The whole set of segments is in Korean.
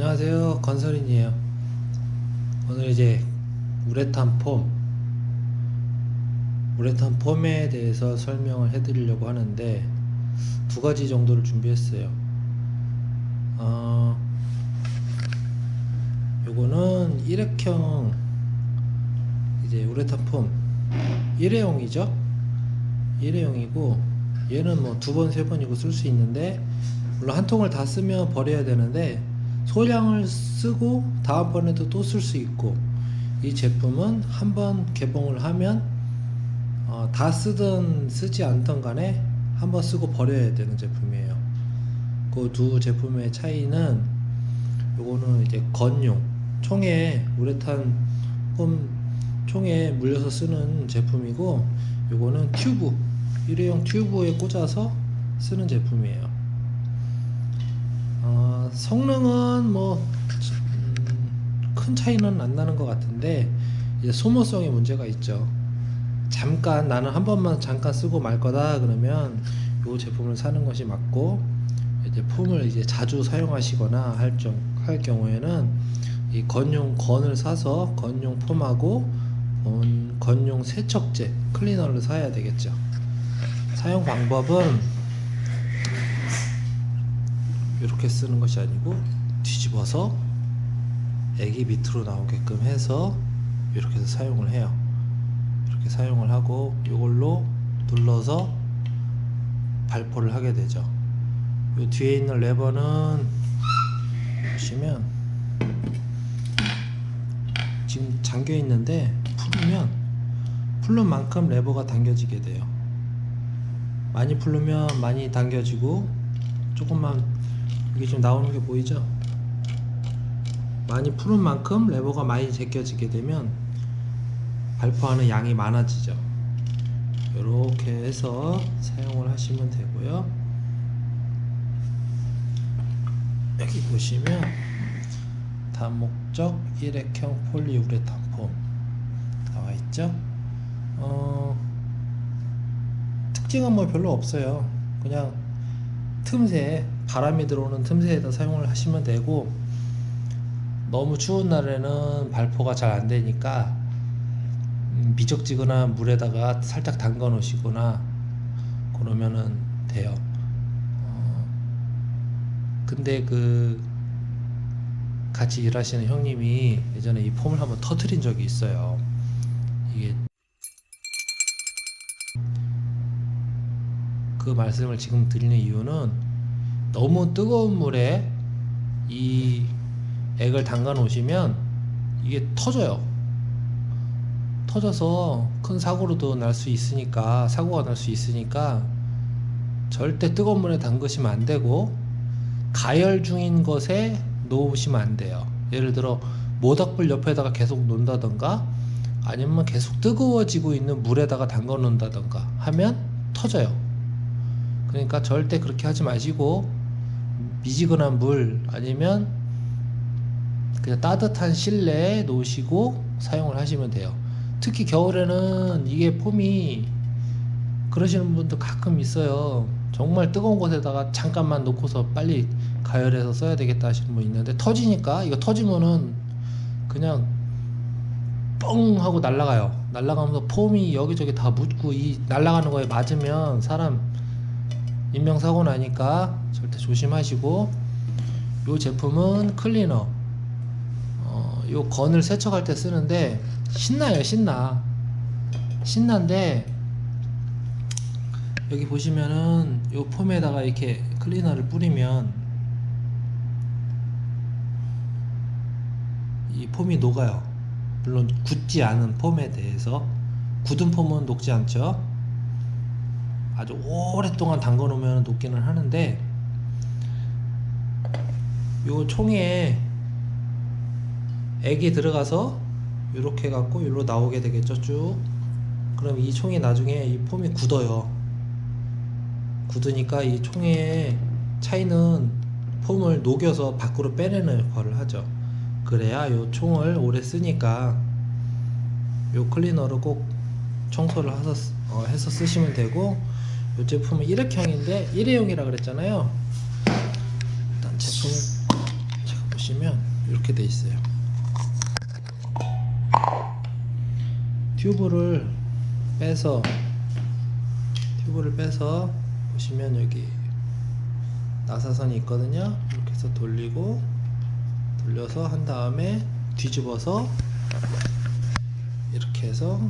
안녕하세요. 건설인이에요. 오늘 이제 우레탄 폼. 우레탄 폼에 대해서 설명을 해 드리려고 하는데 두 가지 정도를 준비했어요. 어, 요거는 일회형 이제 우레탄 폼. 일회용이죠? 일회용이고 얘는 뭐 두 번 세 번이고 쓸 수 있는데 물론 한 통을 다 쓰면 버려야 되는데 소량을 쓰고 다음번에도 또 쓸 수 있고 이 제품은 한번 개봉을 하면 어, 다 쓰든 쓰지 않던 간에 한번 쓰고 버려야 되는 제품이에요. 그 두 제품의 차이는 요거는 이제 건용 총에 우레탄 폼 총에 물려서 쓰는 제품이고 요거는 튜브 일회용 튜브에 꽂아서 쓰는 제품이에요. 어, 성능은 뭐 큰 차이는 안 나는 것 같은데 이제 소모성에 문제가 있죠. 잠깐 나는 한 번만 잠깐 쓰고 말 거다 그러면 이 제품을 사는 것이 맞고 이제 폼을 이제 자주 사용하시거나 할, 정, 할 경우에는 이 건용 건을 사서 건용 폼하고 건- 건용 세척제 클리너를 사야 되겠죠. 사용 방법은 이렇게 쓰는 것이 아니고 뒤집어서 액이 밑으로 나오게끔 해서 이렇게 해서 사용을 해요. 이렇게 사용을 하고 이걸로 눌러서 발포를 하게 되죠. 이 뒤에 있는 레버는 보시면 지금 잠겨 있는데 풀으면 풀는 만큼 레버가 당겨지게 돼요. 많이 풀으면 많이 당겨지고 조금만 이게 지금 나오는 게 보이죠? 많이 푸는 만큼 레버가 많이 제껴지게 되면 발포하는 양이 많아지죠. 이렇게 해서 사용을 하시면 되고요. 여기 보시면 다목적 일회형 폴리우레탄 폼 나와 있죠. 어, 특징은 뭐 별로 없어요. 그냥 틈새 바람이 들어오는 틈새에다 사용을 하시면 되고 너무 추운 날에는 발포가 잘 안 되니까 음, 미적지근한 물에다가 살짝 담가 놓으시거나 그러면은 돼요. 어, 근데 그 같이 일하시는 형님이 예전에 이 폼을 한번 터트린 적이 있어요. 이게 그 말씀을 지금 드리는 이유는 너무 뜨거운 물에 이 액을 담가 놓으시면 이게 터져요. 터져서 큰 사고로도 날 수 있으니까 사고가 날 수 있으니까 절대 뜨거운 물에 담그시면 안 되고 가열 중인 것에 놓으시면 안 돼요. 예를 들어 모닥불 옆에다가 계속 놓는다던가 아니면 계속 뜨거워지고 있는 물에다가 담가 놓는다던가 하면 터져요. 그러니까 절대 그렇게 하지 마시고 미지근한 물 아니면 그냥 따뜻한 실내에 놓으시고 사용을 하시면 돼요. 특히 겨울에는 이게 폼이 그러시는 분도 가끔 있어요. 정말 뜨거운 곳에다가 잠깐만 놓고서 빨리 가열해서 써야 되겠다 하시는 분 있는데 터지니까 이거 터지면은 그냥 뻥 하고 날아가요. 날아가면서 폼이 여기저기 다 묻고 이 날아가는 거에 맞으면 사람 인명사고 나니까 절대 조심하시고 이 제품은 클리너. 어, 요 건을 세척할 때 쓰는데 신나요 신나. 신난데 여기 보시면은 요 폼에다가 이렇게 클리너를 뿌리면 이 폼이 녹아요. 물론 굳지 않은 폼에 대해서 굳은 폼은 녹지 않죠 아주 오랫동안 담가 놓으면 녹기는 하는데 요 총에 액이 들어가서 이렇게 갖고 여기로 나오게 되겠죠 쭉? 그럼 이 총이 나중에 이 폼이 굳어요. 굳으니까 이 총의 차이는 폼을 녹여서 밖으로 빼내는 역할을 하죠. 그래야 요 총을 오래 쓰니까 요 클리너로 꼭 청소를 해서, 쓰- 어, 해서 쓰시면 되고 이 제품은 일회형인데 일회용이라 그랬잖아요. 일단 제품을 제가 보시면 이렇게 돼 있어요. 튜브를 빼서 튜브를 빼서 보시면 여기 나사선이 있거든요. 이렇게 해서 돌리고 돌려서 한 다음에 뒤집어서 이렇게 해서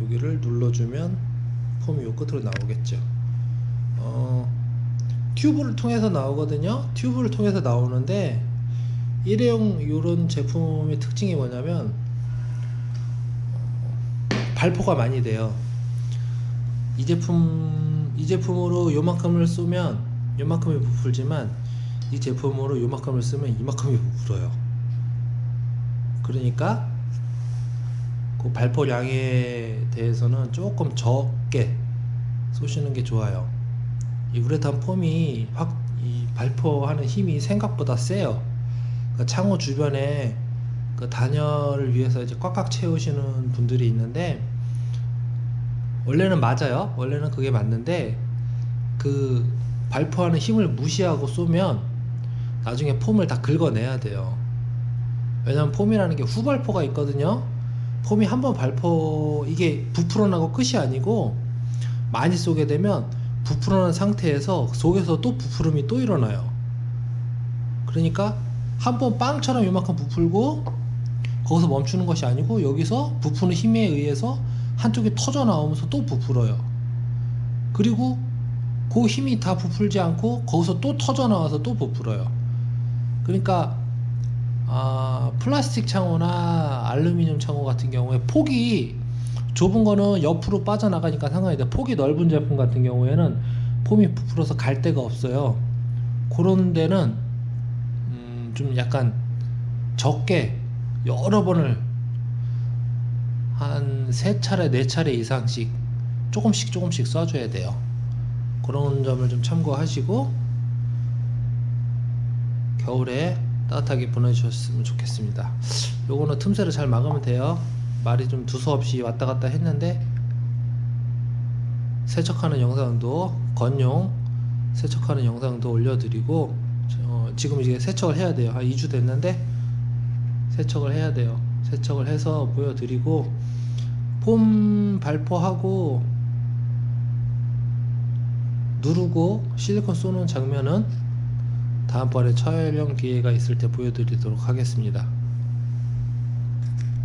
여기를 눌러주면 폼이 요 끝으로 나오겠죠. 어, 튜브를 통해서 나오거든요. 튜브를 통해서 나오는데 일회용 이런 제품의 특징이 뭐냐면 어, 발포가 많이 돼요. 이 제품 이 제품으로 요만큼을 쏘면 요만큼이 부풀지만 이 제품으로 요만큼을 쓰면 이만큼이 부풀어요. 그러니까 그 발포량에 대해서는 조금 적게 쏘시는 게 좋아요. 이 우레탄 폼이 확 이 발포하는 힘이 생각보다 세요. 그 창호 주변에 그 단열을 위해서 이제 꽉꽉 채우시는 분들이 있는데 원래는 맞아요. 원래는 그게 맞는데 그 발포하는 힘을 무시하고 쏘면 나중에 폼을 다 긁어내야 돼요. 왜냐면 폼이라는 게 후발포가 있거든요. 폼이 한 번 발포 이게 부풀어나고 끝이 아니고 많이 쏘게 되면 부풀어난 상태에서 속에서 또 부풀음이 또 일어나요. 그러니까 한 번 빵처럼 요만큼 부풀고 거기서 멈추는 것이 아니고 여기서 부푸는 힘에 의해서 한쪽이 터져 나오면서 또 부풀어요. 그리고 그 힘이 다 부풀지 않고 거기서 또 터져 나와서 또 부풀어요. 그러니까 아, 플라스틱 창호나 알루미늄 창호 같은 경우에 폭이 좁은 거는 옆으로 빠져나가니까 상관이 돼. 폭이 넓은 제품 같은 경우에는 폼이 부풀어서 갈 데가 없어요. 그런 데는 음, 좀 약간 적게 여러 번을 한 세 차례 네 차례 이상씩 조금씩 조금씩 쏴줘야 돼요. 그런 점을 좀 참고하시고 겨울에 따뜻하게 보내주셨으면 좋겠습니다. 요거는 틈새를 잘 막으면 돼요. 말이 좀 두서없이 왔다 갔다 했는데 세척하는 영상도 건용 세척하는 영상도 올려드리고 저, 지금 이제 세척을 해야 돼요. 한 2주 됐는데 세척을 해야 돼요. 세척을 해서 보여드리고 폼 발포하고 누르고 실리콘 쏘는 장면은 다음번에 촬영 기회가 있을 때 보여드리도록 하겠습니다.